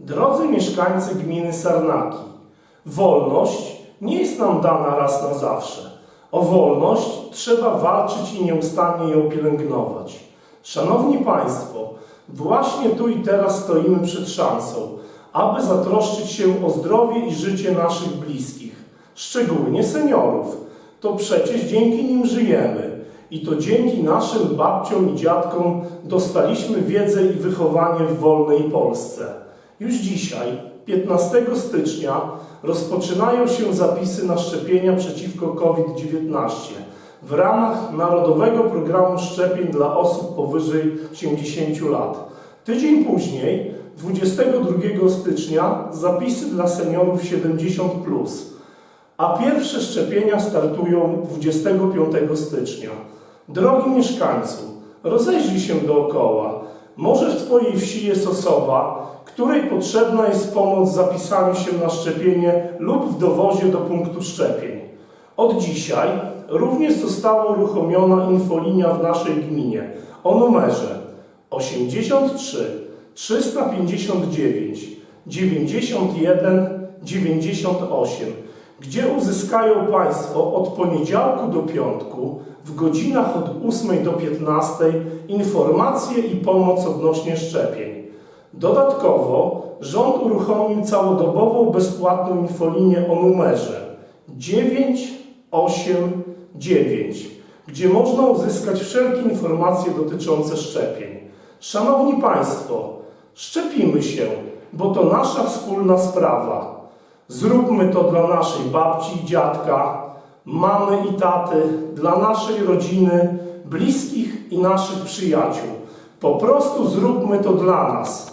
Drodzy mieszkańcy gminy Sarnaki, wolność nie jest nam dana raz na zawsze. O wolność trzeba walczyć i nieustannie ją pielęgnować. Szanowni Państwo, właśnie tu i teraz stoimy przed szansą, aby zatroszczyć się o zdrowie i życie naszych bliskich, szczególnie seniorów. To przecież dzięki nim żyjemy i to dzięki naszym babciom i dziadkom dostaliśmy wiedzę i wychowanie w wolnej Polsce. Już dzisiaj, 15 stycznia, rozpoczynają się zapisy na szczepienia przeciwko COVID-19 w ramach Narodowego Programu Szczepień dla osób powyżej 80 lat. Tydzień później, 22 stycznia, zapisy dla seniorów 70. A pierwsze szczepienia startują 25 stycznia. Drogi mieszkańcu, rozejrzyj się dookoła. Może w Twojej wsi jest osoba, której potrzebna jest pomoc z zapisami się na szczepienie lub w dowozie do punktu szczepień. Od dzisiaj również została uruchomiona infolinia w naszej gminie o numerze 83 359 91 98, gdzie uzyskają Państwo od poniedziałku do piątku w godzinach od 8 do 15 informacje i pomoc odnośnie szczepień. Dodatkowo rząd uruchomił całodobową bezpłatną infolinię o numerze 989, gdzie można uzyskać wszelkie informacje dotyczące szczepień. Szanowni Państwo, szczepimy się, bo to nasza wspólna sprawa. Zróbmy to dla naszej babci i dziadka, mamy i taty, dla naszej rodziny, bliskich i naszych przyjaciół. Po prostu zróbmy to dla nas.